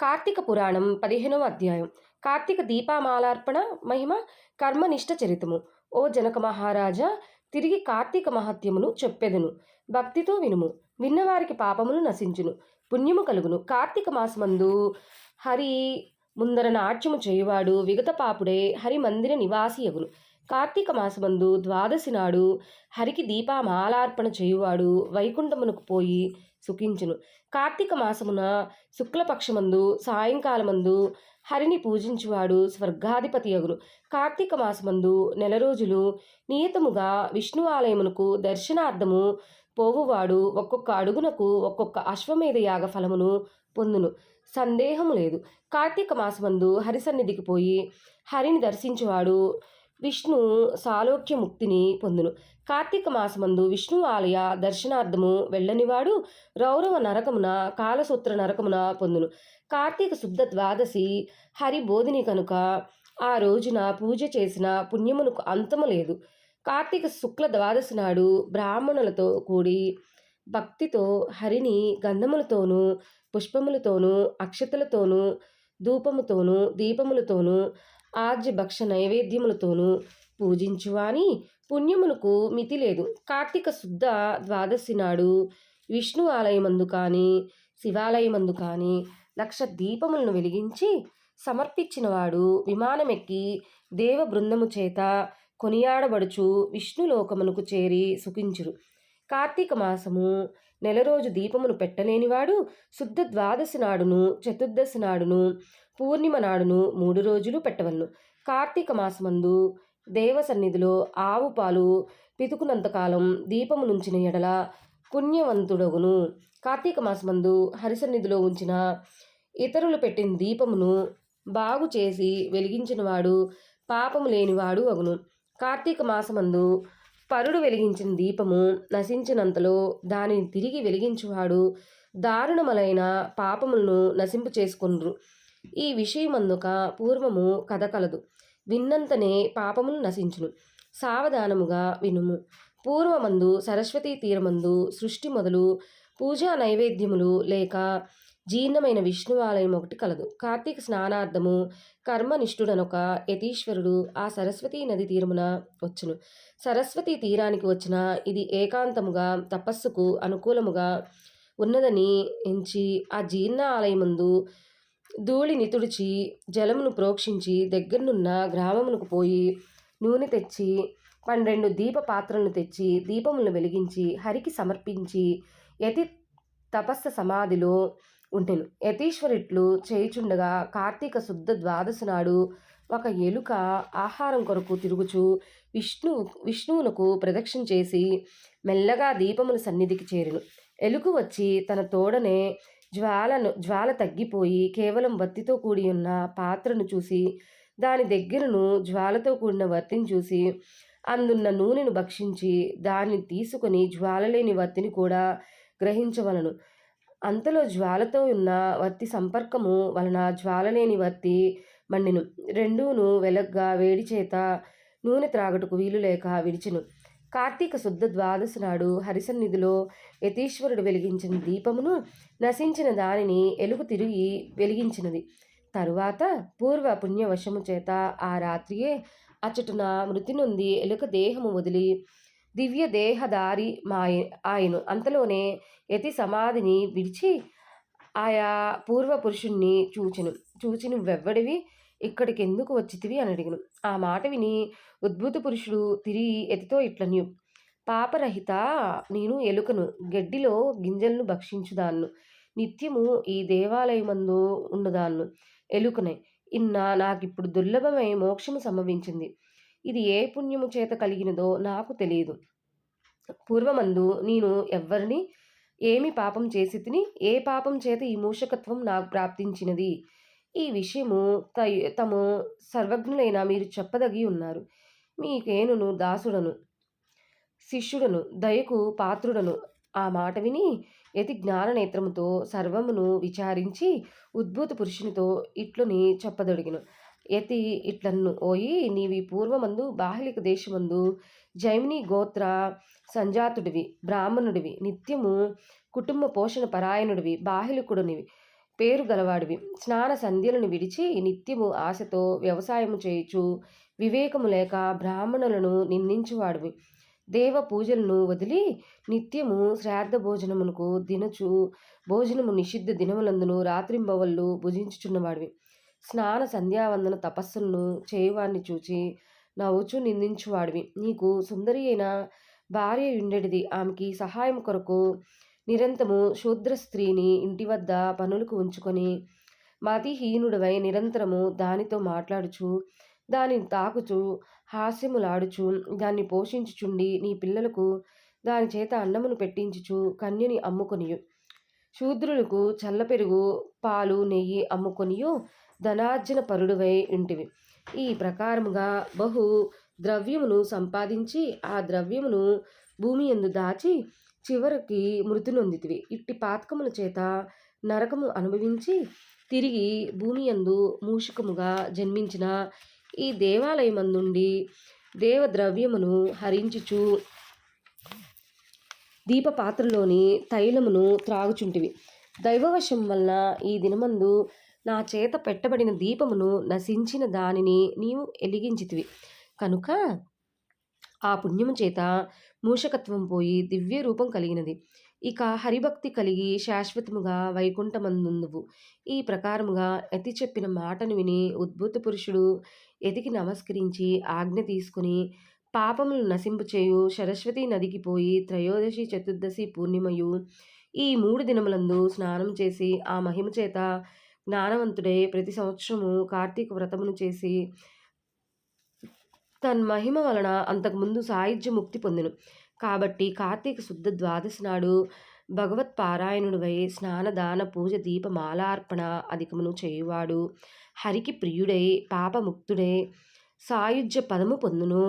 కార్తీక పురాణం పదిహేనవ అధ్యాయం. కార్తీక దీపామాలార్పణ మహిమ కర్మనిష్ట చరితము. ఓ జనక మహారాజా తిరిగి కార్తీక మహత్యమును చెప్పెదను. భక్తితో వినుము. విన్నవారికి పాపములు నశించును. పుణ్యము కలుగును. కార్తీక మాసమందు హరి ముందర నాట్యము చేయువాడు విగత పాపుడే హరి మందిర నివాసి యగును కార్తీక మాసమందు ద్వాదశి నాడు హరికి దీపామాలార్పణ చేయువాడు వైకుంఠమునకు పోయి సుఖించును. కార్తీక మాసమున శుక్లపక్షమందు సాయంకాలమందు హరిని పూజించువాడు స్వర్గాధిపతి యగును కార్తీక మాసమందు నెల రోజులు నియతముగా విష్ణు ఆలయమునకు దర్శనార్థము పోవువాడు ఒక్కొక్క అడుగునకు ఒక్కొక్క అశ్వమేధ యాగ ఫలమును పొందును. సందేహము లేదు. కార్తీక మాసమందు హరి సన్నిధికి పోయి హరిని దర్శించువాడు విష్ణు సాలోక్య ముక్తిని పొందును. కార్తీక మాసమందు విష్ణు ఆలయ దర్శనార్థము వెళ్ళనివాడు రౌరవ నరకమున కాలసూత్ర నరకమున పొందును. కార్తీక శుద్ధ ద్వాదశి హరి బోధిని కనుక ఆ రోజున పూజ చేసిన పుణ్యమునకు అంతము లేదు. కార్తీక శుక్ల ద్వాదశి నాడు బ్రాహ్మణులతో కూడి భక్తితో హరిని గంధములతోనూ పుష్పములతోనూ అక్షతలతోనూ ధూపముతోనూ దీపములతోనూ ఆర్జభక్ష నైవేద్యములతోనూ పూజించువాని పుణ్యమునకు మితి లేదు. కార్తీక శుద్ధ ద్వాదశి నాడు విష్ణు ఆలయమందు కానీ శివాలయమందు కానీ లక్ష దీపములను వెలిగించి సమర్పించినవాడు విమానమెక్కి దేవ బృందము చేత కొనియాడబడుచు విష్ణులోకమునకు చేరి సుఖించురు. కార్తీక మాసము నెల రోజు దీపమును పెట్టలేనివాడు శుద్ధ ద్వాదశి నాడును చతుర్దశి నాడును పూర్ణిమ నాడును మూడు రోజులు పెట్టవలను. కార్తీక మాసమందు దేవ సన్నిధిలో ఆవు పాలు పితుకునంతకాలం దీపము నుంచిన ఎడల పుణ్యవంతుడగును. కార్తీక మాసమందు హరిసన్నిధిలో ఉంచిన ఇతరులు పెట్టిన దీపమును బాగు చేసి వెలిగించినవాడు పాపము లేనివాడు అగును. కార్తీక మాసమందు పరుడు వెలిగించిన దీపము నశించినంతలో దానిని తిరిగి వెలిగించువాడు దారుణములైన పాపములను నశింపు చేసుకుండ్రు ఈ విషయమందుక పూర్వము కథ కలదు. విన్నంతనే పాపములు నశించును. సావధానముగా వినుము. పూర్వమందు సరస్వతీ తీరమందు సృష్టి మొదలు పూజా నైవేద్యములు లేక జీర్ణమైన విష్ణు ఆలయం ఒకటి కలదు. కార్తీక స్నానార్థము కర్మనిష్ఠుడనొక యతీశ్వరుడు ఆ సరస్వతీ నది తీరమున వచ్చును. సరస్వతీ తీరానికి వచ్చిన ఇది ఏకాంతముగా తపస్సుకు అనుకూలముగా ఉన్నదని ఎంచి ఆ జీర్ణ ఆలయముందు ధూళిని తుడిచి జలమును ప్రోక్షించి దగ్గరనున్న గ్రామమునకు పోయి నూనె తెచ్చి పన్నెండు దీప పాత్రలను తెచ్చి దీపములను వెలిగించి హరికి సమర్పించి యతి తపస్స సమాధిలో ఉండెను యతీశ్వరిట్లు చేయుచుండగా కార్తీక శుద్ధ ద్వాదశి నాడు ఒక ఎలుక ఆహారం కొరకు తిరుగుచు విష్ణు విష్ణువునకు ప్రదక్షిణ చేసి మెల్లగా దీపముల సన్నిధికి చేరును. ఎలుక వచ్చి తన తోడనే జ్వాలను జ్వాల తగ్గిపోయి కేవలం వత్తితో కూడి ఉన్న పాత్రను చూసి దాని దగ్గరను జ్వాలతో కూడిన వత్తిని చూసి అందున్న నూనెను భక్షించి దాన్ని తీసుకొని జ్వాల లేని వత్తిని కూడా గ్రహించవలను. అంతలో జ్వాలతో ఉన్న వత్తి సంపర్కము వలన జ్వాల లేని వత్తి మండిను. రెండూను వెలగ్గా వేడి చేత నూనె త్రాగటకు వీలు లేక విడిచెను. కార్తీక శుద్ధ ద్వాదశి నాడు హరిసన్నిధిలో యతీశ్వరుడు వెలిగించిన దీపమును నశించిన దానిని ఎలుగు తిరిగి వెలిగించినది. తరువాత పూర్వ పుణ్యవశము చేత ఆ రాత్రియే అచ్చటున మృతి నొంది ఎలుక దేహము వదిలి దివ్య దేహదారి మా ఆయను. అంతలోనే యతి సమాధిని విడిచి ఆయా పూర్వ పురుషుణ్ణి చూచెను చూచి నువ్వెవ్వడివి ఇక్కడికి ఎందుకు వచ్చితివి అని అడిగను. ఆ మాట విని ఉద్భుత పురుషుడు తిరిగి ఎతితో ఇట్లన్యు. పాపరహిత నేను ఎలుకను గడ్డిలో గింజలను భక్షించుదాన్ను. నిత్యము ఈ దేవాలయమందు ఉన్నదాన్ను. ఎలుకనే ఇన్న నాకిప్పుడు దుర్లభమై మోక్షము సంభవించింది. ఇది ఏ పుణ్యము చేత కలిగినదో నాకు తెలియదు. పూర్వమందు నేను ఎవ్వరిని ఏమి పాపం చేసి తిని ఏ పాపం చేత ఈ మూషకత్వం నాకు ప్రాప్తించినది? ఈ విషయము తము సర్వజ్ఞులైన మీరు చెప్పదగి ఉన్నారు. మీకేనును దాసుడను శిష్యుడను దయకు పాత్రుడను ఆ మాట విని యతి జ్ఞాననేత్రముతో సర్వమును విచారించి ఉద్భూత పురుషునితో ఇట్లుని చెప్పదొడిగిను. యతి ఇట్లన్ను ఓయి నీవి పూర్వమందు బాహ్లిక దేశమందు జైమిని గోత్ర సంజాతుడివి బ్రాహ్మణుడివి నిత్యము కుటుంబ పోషణ పరాయణుడివి బాహ్లికుడునివి పేరు గలవాడివి. స్నాన సంధ్యలను విడిచి నిత్యము ఆశతో వ్యవసాయము చేయుచు వివేకము లేక బ్రాహ్మణులను నిందించువాడివి. దేవ పూజలను వదిలి నిత్యము శ్రాద్ధ భోజనమునకు దినచు భోజనము నిషిద్ధ దినములందును రాత్రింబవళ్ళు భుజించుచున్నవాడివి. స్నాన సంధ్యావందన తపస్సులను చేయువాడిని చూచి నవ్వుచు నిందించువాడివి. నీకు సుందరి అయిన భార్య ఉండేటిది ఆమెకి సహాయం కొరకు నిరంతరము శూద్ర స్త్రీని ఇంటి వద్ద పనులకు ఉంచుకొని మతిహీనుడవై నిరంతరము దానితో మాట్లాడుచు దానిని తాకుచు హాస్యములాడుచు దాన్ని పోషించుచుండి నీ పిల్లలకు దాని చేత అన్నమును పెట్టించుచు కన్యని అమ్ముకొనియు. శూద్రులకు చల్లపెరుగు పాలు నెయ్యి అమ్ముకొనియు ధనార్జన పరుడువై ఉంటివి. ఈ ప్రకారముగా బహు ద్రవ్యమును సంపాదించి ఆ ద్రవ్యమును భూమి ఎందు దాచి చివరికి మృతి నొందితివి. ఇట్టి పాతకముల చేత నరకము అనుభవించి తిరిగి భూమి యందు మూషికముగా జన్మించిన ఈ దేవాలయమందుండి దేవద్రవ్యమును హరించుచు దీపపాత్రలోని తైలమును త్రాగుచుంటివి. దైవవశం వలన ఈ దినమందు నా చేత పెట్టబడిన దీపమును నశించిన దానిని నీవు ఎలిగించితివి కనుక ఆ పుణ్యము చేత మూషకత్వం పోయి దివ్య రూపం కలిగినది. ఇక హరిభక్తి కలిగి శాశ్వతముగా వైకుంఠమందుందువు. ఈ ప్రకారముగా ఎతి చెప్పిన మాటను విని ఉద్భుత పురుషుడు ఎతికి నమస్కరించి ఆజ్ఞ తీసుకుని పాపములు నశింపు చేయు సరస్వతి నదికి పోయి త్రయోదశి చతుర్దశి పూర్ణిమయు. ఈ మూడు దినములందు స్నానం చేసి ఆ మహిమ చేత జ్ఞానవంతుడే ప్రతి సంవత్సరము కార్తీక వ్రతమును చేసి తన్మహిమ వలన అంతకుముందు సాయుధ్య ముక్తి పొందెను. కాబట్టి కార్తీక శుద్ధ ద్వాదశి నాడు భగవత్ పారాయణుడివై స్నానదాన పూజ దీప మాలార్పణ అధికమును చేయువాడు. హరికి ప్రియుడై పాపముక్తుడై సాయుధ్య పదము పొందును.